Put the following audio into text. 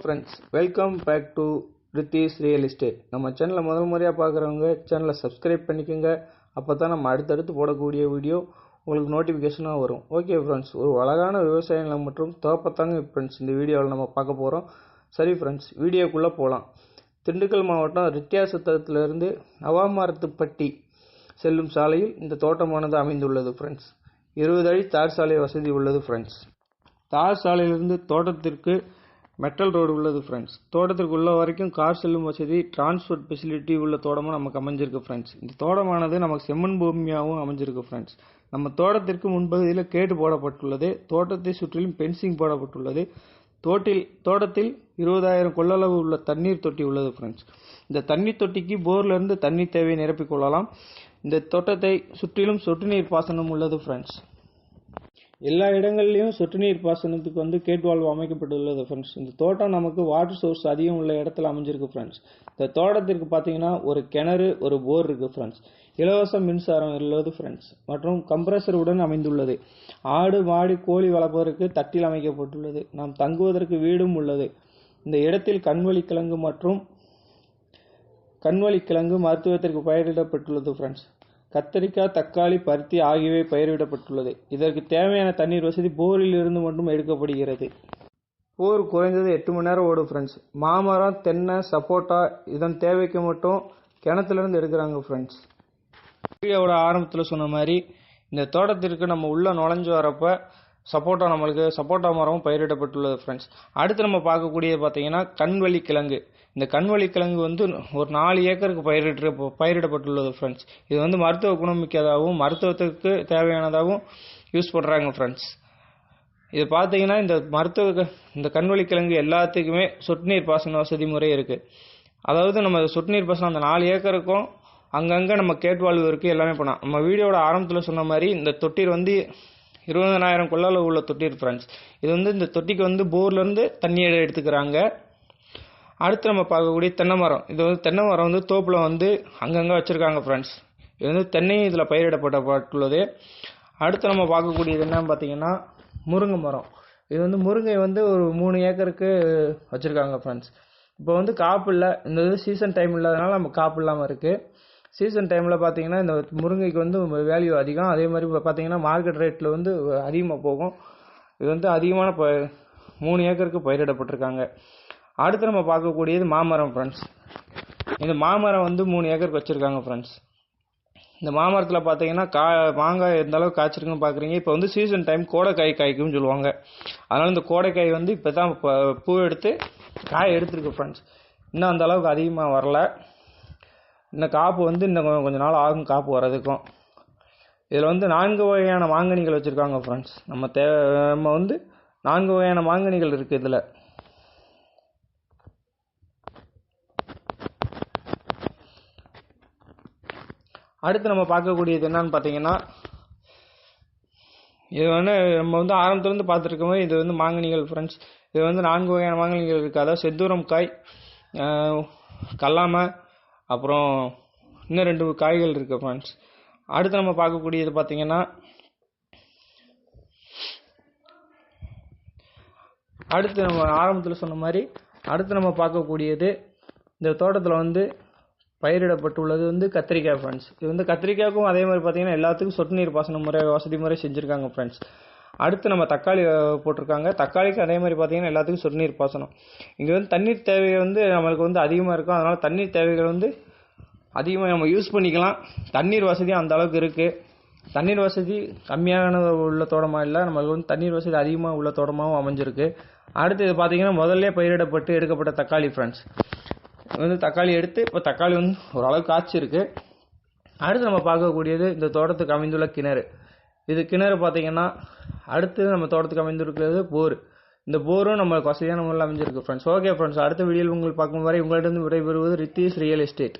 Friends welcome back to Rithish real estate நம்ம சேனலை முதல் முறையாக பார்க்குறவங்க சேனலை சப்ஸ்கிரைப் பண்ணிக்கோங்க. அப்போ தான் நம்ம அடுத்தடுத்து போடக்கூடிய வீடியோ உங்களுக்கு நோட்டிஃபிகேஷனாக வரும். ஓகே ஃப்ரெண்ட்ஸ் ஒரு அழகான விவசாய நிலம் மற்றும் தோப்பத்தாங்க ஃப்ரெண்ட்ஸ் இந்த வீடியோவில் நம்ம பார்க்க போகிறோம் சரி ஃப்ரெண்ட்ஸ் வீடியோக்குள்ளே போகலாம் திண்டுக்கல் மாவட்டம் ரித்தியாசத்திலிருந்து நவாமரத்துப்பட்டி செல்லும் சாலையில் இந்த தோட்டமானது அமைந்துள்ளது ஃப்ரெண்ட்ஸ் இருபது அடி தார் சாலை வசதி உள்ளது ஃப்ரெண்ட்ஸ் தார் சாலையிலிருந்து தோட்டத்திற்கு மெட்டல் ரோடு உள்ளது ஃப்ரெண்ட்ஸ் தோட்டத்திற்கு உள்ள வரைக்கும் கார் செல்லும் வசதி டிரான்ஸ்போர்ட் ஃபெசிலிட்டி உள்ள தோட்டமும் நமக்கு அமைஞ்சிருக்கு ஃப்ரெண்ட்ஸ் இந்த தோட்டமானது நமக்கு செம்மண் பூமியாகவும் அமைஞ்சிருக்கு ஃப்ரெண்ட்ஸ் நம்ம தோட்டத்திற்கு முன்பகுதியில் கேட்டு போடப்பட்டுள்ளது தோட்டத்தை சுற்றிலும் பென்சிங் போடப்பட்டுள்ளது. தோட்டில் தோட்டத்தில் இருபதாயிரம் கொள்ளளவு உள்ள தண்ணீர் தொட்டி உள்ளது ஃப்ரெண்ட்ஸ் இந்த தண்ணீர் தொட்டிக்கு போர்லேருந்து தண்ணீர் தேவையை நிரப்பிக் கொள்ளலாம். இந்த தோட்டத்தை சுற்றிலும் சொட்டு நீர் பாசனம் உள்ளது ஃப்ரெண்ட்ஸ் எல்லா இடங்கள்லையும் சொட்டு நீர் பாசனத்துக்கு வந்து கேட் வால்வு அமைக்கப்பட்டுள்ளது ஃப்ரெண்ட்ஸ் இந்த தோட்டம் நமக்கு வாட்டர் சோர்ஸ் அதிகம் உள்ள இடத்துல அமைஞ்சிருக்கு ஃப்ரெண்ட்ஸ் இந்த தோட்டத்திற்கு பார்த்தீங்கன்னா ஒரு கிணறு ஒரு போர் இருக்குது ஃப்ரெண்ட்ஸ் இலவச மின்சாரம் உள்ளது ஃப்ரெண்ட்ஸ் மற்றும் கம்ப்ரஸர் உடன் அமைந்துள்ளது. ஆடு மாடு கோழி வளர்ப்பதற்கு தட்டில் அமைக்கப்பட்டுள்ளது. நாம் தங்குவதற்கு வீடும் உள்ளது. இந்த இடத்தில் கண்வழி கிழங்கு மற்றும் கண்வழி கிழங்கு மருத்துவத்திற்கு பயிரிடப்பட்டுள்ளது ஃப்ரெண்ட்ஸ் கத்தரிக்காய் தக்காளி பருத்தி ஆகியவை பயிரிடப்பட்டுள்ளது இதற்கு தேவையான தண்ணீர் வசதி போரில் இருந்து மட்டும் எடுக்கப்படுகிறது. போர் குறைந்தது எட்டு மணி நேரம் ஓடும் ஃப்ரெண்ட்ஸ் மாமரம் தென்னை சப்போட்டா இதன் தேவைக்கு மட்டும் கிணத்துலேருந்து எடுக்கிறாங்க ஃப்ரெண்ட்ஸ் வீடியோவோட ஆரம்பத்தில் சொன்ன மாதிரி இந்த தோட்டத்திற்கு நம்ம உள்ளே நுழைஞ்சு வரப்போ சப்போட்டா நம்மளுக்கு சப்போட்டா மரமும் பயிரிடப்பட்டுள்ளது ஃப்ரெண்ட்ஸ் அடுத்து நம்ம பார்க்கக்கூடியது பார்த்தீங்கன்னா கண்வழி கிழங்கு. இந்த கண்வழி கிழங்கு வந்து ஒரு நாலு ஏக்கருக்கு பயிரிட்டு பயிரிடப்பட்டுள்ளது ஃப்ரெண்ட்ஸ் இது வந்து மருத்துவ குணமிக்கதாகவும் மருத்துவத்துக்கு தேவையானதாகவும் யூஸ் பண்ணுறாங்க ஃப்ரெண்ட்ஸ் இது பார்த்தீங்கன்னா இந்த மருத்துவ இந்த கண்வழி கிழங்கு எல்லாத்துக்குமே சொட்டு நீர் பாசன வசதி முறை இருக்குது அதாவது நம்ம சொட்டு நீர் பாசனம் அந்த நாலு ஏக்கருக்கும் அங்கங்கே நம்ம கேட்வாழ்வு இருக்குது எல்லாமே பண்ணலாம். நம்ம வீடியோட ஆரம்பத்தில் சொன்ன மாதிரி இந்த தொட்டிர் வந்து இருபதனாயிரம் கொள்ளளவு உள்ள தொட்டி ஃப்ரெண்ட்ஸ் இது வந்து இந்த தொட்டிக்கு வந்து போர்லேருந்து தண்ணியை எடுத்துக்கிறாங்க. அடுத்து நம்ம பார்க்கக்கூடிய தென்னை மரம். இது வந்து தென்னை மரம் வந்து தோப்பில் வந்து அங்கங்கே வச்சுருக்காங்க ஃப்ரெண்ட்ஸ் இது வந்து தென்னையும் இதில் பயிரிடப்பட்டப்பட்டுள்ளது அடுத்து நம்ம பார்க்கக்கூடியது என்னன்னு பார்த்தீங்கன்னா முருங்கை மரம். இது வந்து முருங்கை வந்து ஒரு மூணு ஏக்கருக்கு வச்சுருக்காங்க ஃப்ரெண்ட்ஸ் இப்போ வந்து காப்பு இல்லை. இந்த இது சீசன் டைம் இல்லாதனால நம்ம காப்பு இல்லாமல் இருக்குது சீசன் டைமில் பார்த்தீங்கன்னா இந்த முருங்கைக்கு வந்து வேல்யூ அதிகம். அதே மாதிரி இப்போ பார்த்தீங்கன்னா மார்க்கெட் ரேட்டில் வந்து அதிகமாக போகும். இது வந்து அதிகமான ப மூணு ஏக்கருக்கு பயிரிடப்பட்டிருக்காங்க. அடுத்து நம்ம பார்க்கக்கூடியது மாமரம் ஃப்ரெண்ட்ஸ் இந்த மாமரம் வந்து மூணு ஏக்கருக்கு வச்சுருக்காங்க ஃப்ரெண்ட்ஸ் இந்த மாமரத்தில் பார்த்தீங்கன்னா கா மாங்காய் எந்த அளவுக்கு காய்ச்சிருக்குன்னு பார்க்குறீங்க இப்போ வந்து சீசன் டைம் கோடைக்காய் காய்க்கும்னு சொல்லுவாங்க. அதனால் இந்த கோடைக்காய் வந்து இப்போ தான் பூ எடுத்து காய் எடுத்துருக்கு ஃப்ரெண்ட்ஸ் இன்னும் அந்த அளவுக்கு அதிகமாக வரல. இன்னும் காப்பு வந்து இன்னும் கொஞ்ச நாள் ஆகும் காப்பு வர்றதுக்கும். இதில் வந்து நான்கு வகையான மாங்கனிகள் வச்சுருக்காங்க ஃப்ரெண்ட்ஸ் நம்ம தே நம்ம வந்து நான்கு வகையான மாங்கனிகள் இருக்குது இதில். அடுத்து நம்ம பார்க்கக்கூடியது என்னன்னு பார்த்தீங்கன்னா இது வந்து நம்ம வந்து ஆரம்பத்துலேருந்து பார்த்துருக்க மாதிரி இது வந்து மாங்கனிகள் ஃப்ரெண்ட்ஸ் இது வந்து நான்கு வகையான மாங்கனிகள் இருக்குது அதாவது செந்தூரம் காய் கல்லாமை அப்புறம் இன்னும் ரெண்டு காய்கள் இருக்குது ஃப்ரெண்ட்ஸ் அடுத்து நம்ம பார்க்கக்கூடியது பார்த்தீங்கன்னா அடுத்து நம்ம ஆரம்பத்தில் சொன்ன மாதிரி அடுத்து நம்ம பார்க்கக்கூடியது இந்த தோட்டத்தில் வந்து பயிரிடப்பட்டுள்ளது வந்து கத்திரிக்காய் ஃப்ரெண்ட்ஸ் இது வந்து கத்திரிக்காய்க்கும் அதே மாதிரி பார்த்தீங்கன்னா எல்லாத்துக்கும் சொட்டு நீர் பாசன முறை வசதி முறை செஞ்சுருக்காங்க ஃப்ரெண்ட்ஸ் அடுத்து நம்ம தக்காளி போட்டிருக்காங்க. தக்காளிக்கு அதே மாதிரி பார்த்தீங்கன்னா எல்லாத்துக்கும் சொட்டு நீர் பாசனம். இங்கே வந்து தண்ணீர் தேவை வந்து நம்மளுக்கு வந்து அதிகமாக இருக்கும். அதனால் தண்ணீர் தேவைகள் வந்து அதிகமாக நம்ம யூஸ் பண்ணிக்கலாம். தண்ணீர் வசதியும் அந்த அளவுக்கு இருக்குது தண்ணீர் வசதி கம்மியான உள்ள தோட்டமாக இல்லை. நம்மளுக்கு வந்து தண்ணீர் வசதி அதிகமாக உள்ள தோட்டமாகவும் அமைஞ்சிருக்கு. அடுத்து இது பார்த்தீங்கன்னா முதல்ல பயிரிடப்பட்டு எடுக்கப்பட்ட தக்காளி ஃப்ரெண்ட்ஸ் வந்து தக்காளி எடுத்து இப்போ தக்காளி வந்து ஓரளவுக்கு காய்ச்சிருக்கு. அடுத்து நம்ம பார்க்கக்கூடியது இந்த தோட்டத்துக்கு அமைந்துள்ள கிணறு. இது கிணறு பார்த்தீங்கன்னா அடுத்து நம்ம தோட்டத்துக்கு அமைந்திருக்கிறது போர். இந்த போரும் நம்மளுக்கு வசதியான முறையில் அமைஞ்சிருக்கு ஃப்ரெண்ட்ஸ் ஓகே ஃப்ரெண்ட்ஸ் அடுத்த வீடியோவில் உங்களுக்கு பார்க்கும் வரை உங்களிடம் விடைபெறுவது ரித்தீஸ் ரியல் எஸ்டேட்.